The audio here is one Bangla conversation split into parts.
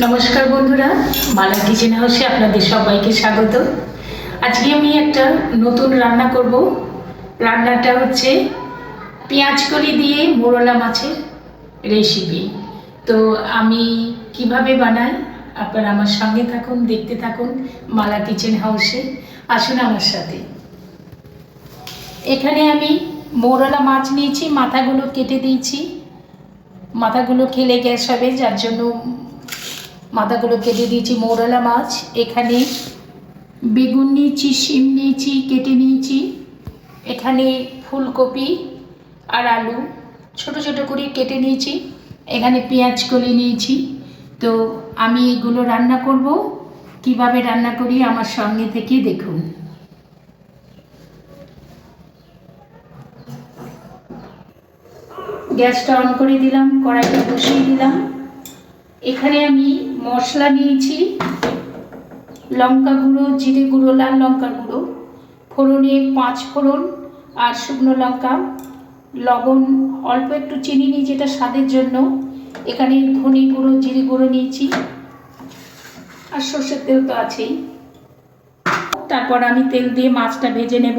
নমস্কার বন্ধুরা মালা কিচেন হাউসে আপনাদের সবাইকে স্বাগত। আজকে আমি একটা নতুন রান্না করব। রান্নাটা হচ্ছে পেঁয়াজ কলি দিয়ে মোরলা মাছের রেসিপি তো আমি কীভাবে বানাই, আপনারা আমার সঙ্গে থাকুন, দেখতে থাকুন মালা কিচেন হাউসে আসুন আমার সাথে। এখানে আমি মোরলা মাছ নিয়েছি, মাথাগুলো কেটে দিয়েছি। মাথাগুলো খেলে গ্যাস হবে, যার জন্য মাথাগুলো কেটে দিয়েছি মৌরলা মাছ। এখানে বেগুন নিয়েছি, শিম নিয়েছি, কেটে নিয়েছি। এখানে ফুলকপি আর আলু ছোট ছোট করে কেটে নিয়েছি। এখানে পেঁয়াজ কলি নিয়েছি। তো আমি এগুলো রান্না করব। কীভাবে রান্না করি আমার সঙ্গে থেকে দেখুন। গ্যাসটা অন করে দিলাম, কড়াইটা বসিয়ে দিলাম। এখানে আমি মশলা নিয়েছি, লঙ্কা গুঁড়ো, জিরে গুঁড়ো, লাল লঙ্কা গুঁড়ো, ফোড়নে পাঁচ ফোড়ন আর শুকনো লঙ্কা, লবণ, অল্প একটু চিনি নিই যেটা স্বাদের জন্য। এখানে ধনে গুঁড়ো, জিরে গুঁড়ো নিয়েছি, আর সর্ষের তেল তো আছেই। তারপর আমি তেল দিয়ে মাছটা ভেজে নেব।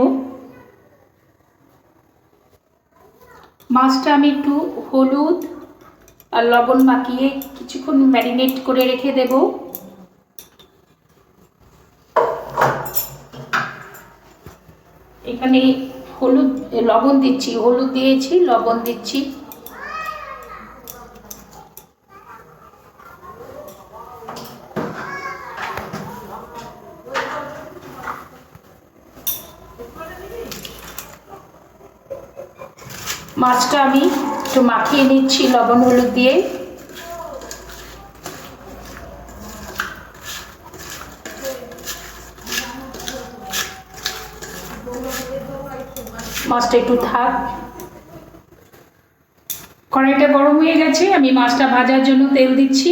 মাছটা আমি একটু হলুদ আর লবণ মাখিয়ে কিছুক্ষণ ম্যারিনেট করে রেখে দেব। এখানে হলুদ, লবণ দিচ্ছি, হলুদ দিয়েছি, লবণ দিচ্ছি। মাছটা আমি একটু মাখিয়ে নিচ্ছি, লবণ, হলুদ দিয়ে। মাছটা একটু থাক। কড়াইটা গরম হয়ে গেছে, আমি মাছটা ভাজার জন্য তেল দিচ্ছি।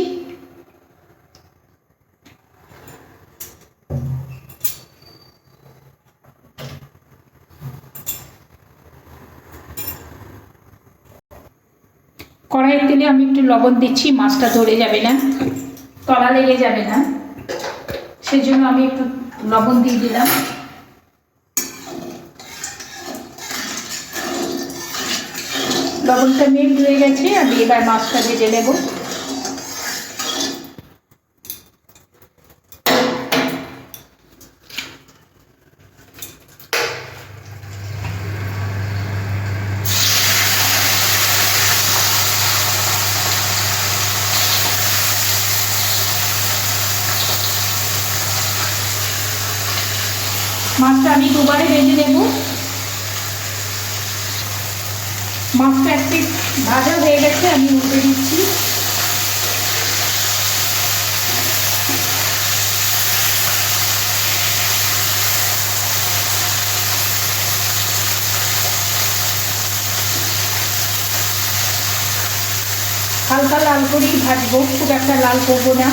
কড়াইয়ের তেলে আমি একটু লবণ দিচ্ছি, মাছটা ধরে যাবে না তলা লেগে যাবে না। সেজন্য আমি একটু লবণ দিয়ে দিলাম। লবণটা মেল হয়ে গেছে, আমি এবার মাছটা ভেজে নেব। মাছটা আমি দুবারে ভেজে নেব। মাছটা একটি ভাজা হয়ে গেছে, আমি উঠে দিচ্ছি। হালকা লাল করেই ভাজবো, খুব একটা লাল করব না।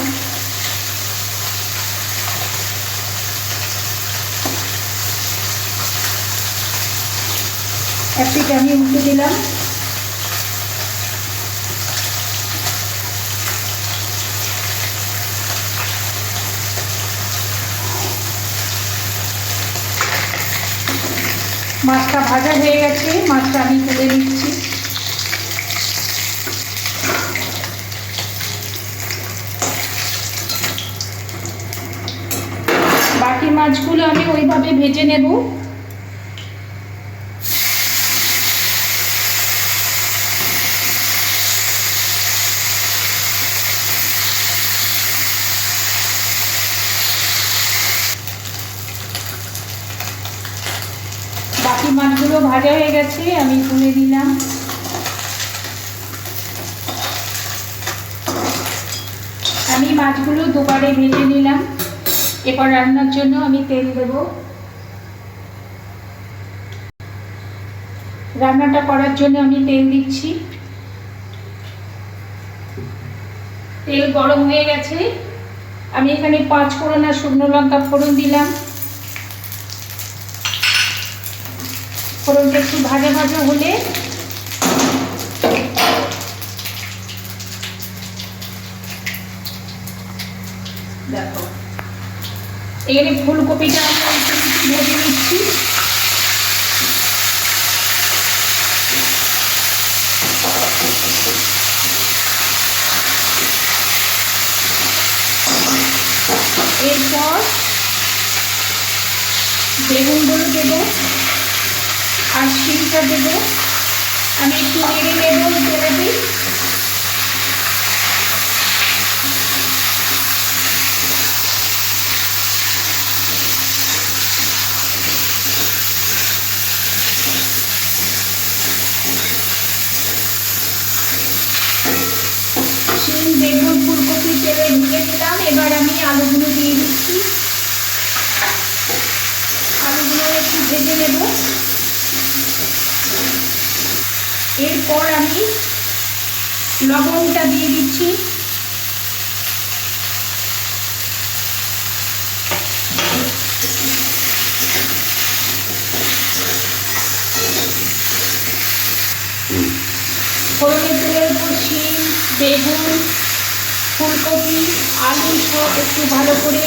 একটি আমি উল্টে দিলাম মাছটা ভাজা হয়ে গেছে, মাছটা আমি তুলে নিচ্ছি। বাকি মাছগুলো আমি ওইভাবে ভেজে নেব। বাকি ভাজা হয়ে গেছে, আমি তুলে দিলাম আমি মাছগুলো দুবারে ভেজে নিলাম। এবার রান্নার জন্য আমি তেল দেব। রান্নাটা করার জন্য আমি তেল দিচ্ছি। তেল গরম হয়ে গেছে। আমি এখানে পাঁচ ফোড়ন আর শুকনো লঙ্কা ফোড়ন দিলাম। ফোড়নটা একটু ভাজা ভাজা হলে। এখানে ফুলকপিটা আমি একটু একটু ভেজে নিচ্ছি। এরপর বেগুনগুলো দেবো। আর শিমটা দেবো। আমি একটু নেড়ে নেব তেলাটি এরপর আমি লবণটা দিয়ে দিচ্ছি। ফোড়নের তেলের বেগুন, ফুলকপি, আলু সব একটু ভালো করে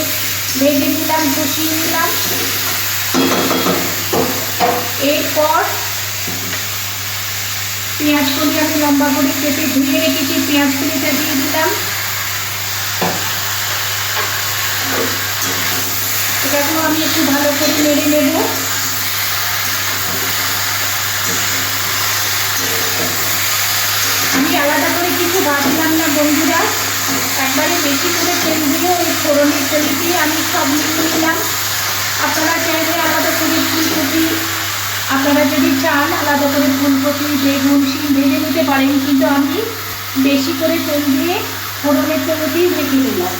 ভেজে নিলাম, কষিয়ে নিলাম। এরপর পেঁয়াজ আমি লম্বা করে কেটে ধুয়ে রেখেছি পেঁয়াজ কলিটা দিয়ে দিলাম। এটাকেও আমি একটু ভালো করে নেড়ে নেব। আমি আলাদা করে কিছু ভাবলাম না বন্ধুরা। একবারে বেশি করে তেল দিয়ে ওই ফোড়নের তেল দিয়ে আমি সব মিলিয়ে নিলাম। আপনারা চাইলে আলাদা করে ফুলকপি আপনারা যদি চান, আলাদা করে ফুলকপি, বেগুন, শিম ভেজে নিতে পারেন, কিন্তু আমি বেশি করে তেল দিয়ে ফোড়নের তেল দিয়ে ভেজে নিলাম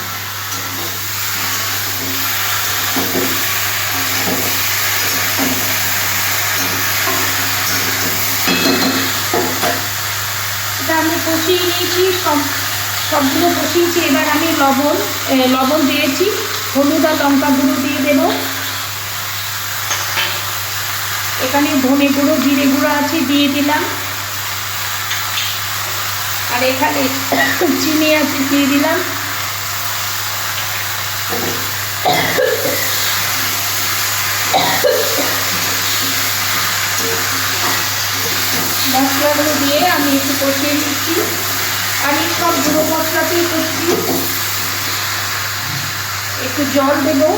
এটা আমি কষিয়ে নিয়েছি, সব, সবগুলো কষিয়েছি। এবার আমি লবণ লবণ দিয়েছি, হলুদ আর লঙ্কা গুঁড়ো দিয়ে দেবো এখানে ধনে গুঁড়ো, জিরে গুঁড়ো আছে, দিয়ে দিলাম। আর এখানে চিনি আছে, দিয়ে দিলাম। মশলাগুলো দিয়ে আমি একটু কষিয়ে নিচ্ছি। আমি সব গুঁড়ো মশলাতেই করছি। একটু জল দেবো।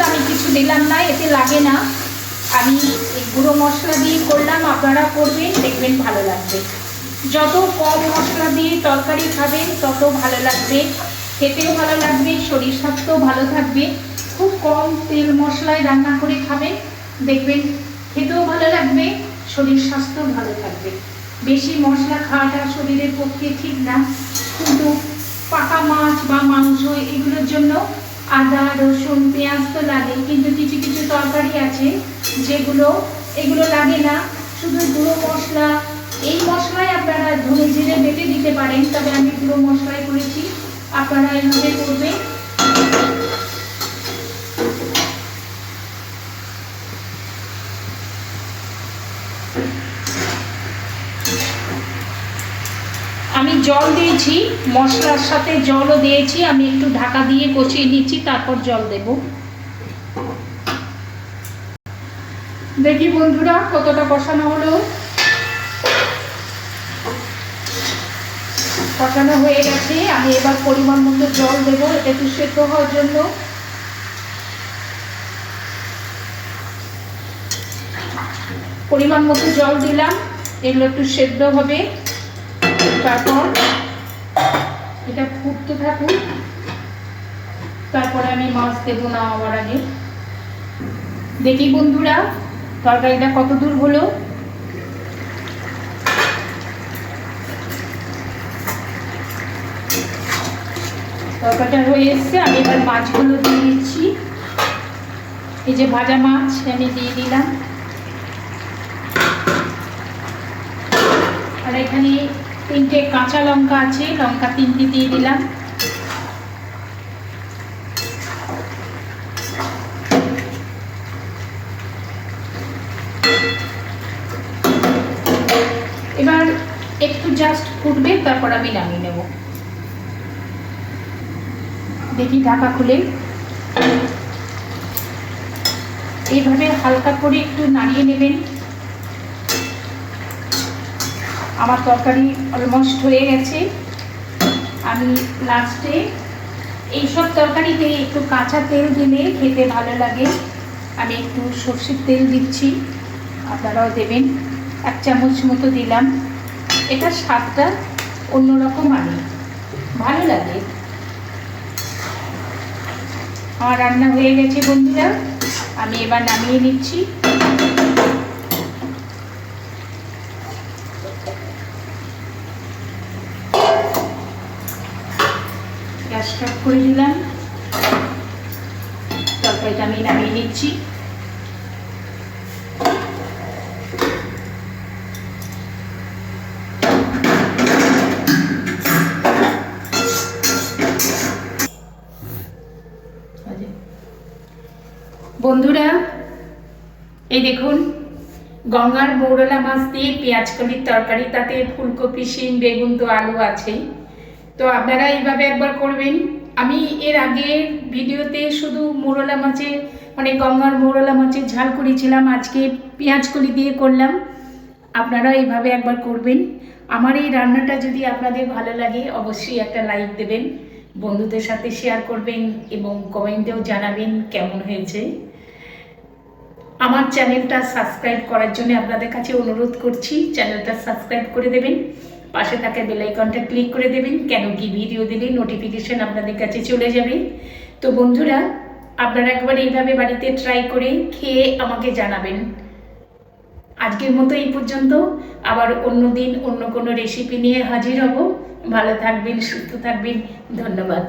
রসুন আমি কিছু দিলাম না, এতে লাগে না। আমি এই গুঁড়ো মশলা দিয়ে করলাম আপনারা করবেন, দেখবেন ভালো লাগবে। যত কম মশলা দিয়ে তরকারি খাবেন, তত ভালো লাগবে। খেতেও ভালো লাগবে, শরীর স্বাস্থ্যও ভালো থাকবে। খুব কম তেল মশলায় রান্না করে খাবেন, দেখবেন খেতেও ভালো লাগবে, শরীর স্বাস্থ্যও ভালো থাকবে। বেশি মশলা খাওয়াটা শরীরের পক্ষে ঠিক না, কিন্তু পাকা মাছ বা মাংস এগুলোর জন্য আদা, রসুন, পেঁয়াজ তো লাগে, কিন্তু কিছু কিছু তরকারি আছে যেগুলো, এগুলো লাগে না। শুধু গুঁড়ো মশলা, এই মশলায় আপনারা ধনে জিরে বেটে দিতে পারেন, তবে আমি গুঁড়ো মশলাই করেছি। আপনারা এইভাবে করবেন। আমি জল দিয়েছি, মশলার সাথে জলও দিয়েছি, আমি একটু ঢাকা দিয়ে কষিয়ে নিচ্ছি, তারপর জল দেব। দেখি বন্ধুরা, কতটা কষানো হলো। কষানো হয়ে গেছে, আমি এবার পরিমাণ মতো জল দেবো একটু সেদ্ধ হওয়ার জন্য। পরিমাণ মতো জল দিলাম, এগুলো একটু সেদ্ধ হবে। তারপর এটা ফুটতে থাকুন তারপরে আমি মাছ দেবো না আমার আগে। দেখি বন্ধুরা, তরকারিটা কত দূর হলো? তরকারিটা হয়ে এসছে, আমি এবার মাছগুলো দিয়ে দিচ্ছি। এই যে ভাজা মাছ, আমি দিয়ে দিলাম। আর এখানে তিনটে কাঁচা লঙ্কা আছে, লঙ্কা তিনটি দিয়ে দিলাম। এবার একটু জাস্ট ফুটবে, তারপর আমি নামিয়ে নেব। দেখি ঢাকা খুলে। এইভাবে হালকা করে একটু নাড়িয়ে নেবেন। আমার তরকারি অলমোস্ট হয়ে গেছে। আমি লাস্টে এইসব তরকারিতে একটু কাঁচা তেল দিলে খেতে ভালো লাগে। আমি একটু সর্ষের তেল দিচ্ছি, আপনারাও দেবেন। এক চামচ মতো দিলাম। এটা স্বাদটা অন্যরকম আনে ভালো লাগে। আমার রান্না হয়ে গেছে বন্ধুরা। আমি এবার নামিয়ে নিচ্ছি গ্যাস স্টার্ট করে দিলাম তরকারিটা আমি নামিয়ে নিচ্ছি। বন্ধুরা, এই দেখুন, গঙ্গার মৌরলা মাছ দিয়ে পেঁয়াজ কলির তরকারি, তাতে ফুলকপি, শিম, বেগুন তো আলু আছেই। তো আপনারা এইভাবে একবার করবেন। আমি এর আগের ভিডিওতে শুধু মোরলা মাছের মানে গঙ্গার মোরলা মাছের ঝাল করেছিলাম, আজকে পেঁয়াজ কলি দিয়ে করলাম। আপনারা এইভাবে একবার করবেন। আমার এই রান্নাটা যদি আপনাদের ভালো লাগে, অবশ্যই একটা লাইক দেবেন, বন্ধুদের সাথে শেয়ার করবেন এবং কমেন্টেও জানাবেন কেমন হয়েছে। আমার চ্যানেলটা সাবস্ক্রাইব করার জন্য আপনাদের কাছে অনুরোধ করছি, চ্যানেলটা সাবস্ক্রাইব করে দেবেন। পাশে থাকা বেলাইকনটা ক্লিক করে দেবেন, কেন কি ভিডিও দিলে নোটিফিকেশন আপনাদের কাছে চলে যাবে। তো বন্ধুরা, আপনারা একবার এইভাবে বাড়িতে ট্রাই করে খেয়ে আমাকে জানাবেন। আজকের মতো এই পর্যন্ত। আবার অন্য দিন অন্য কোনো রেসিপি নিয়ে হাজির হব। ভালো থাকবেন, সুস্থ থাকবেন। ধন্যবাদ।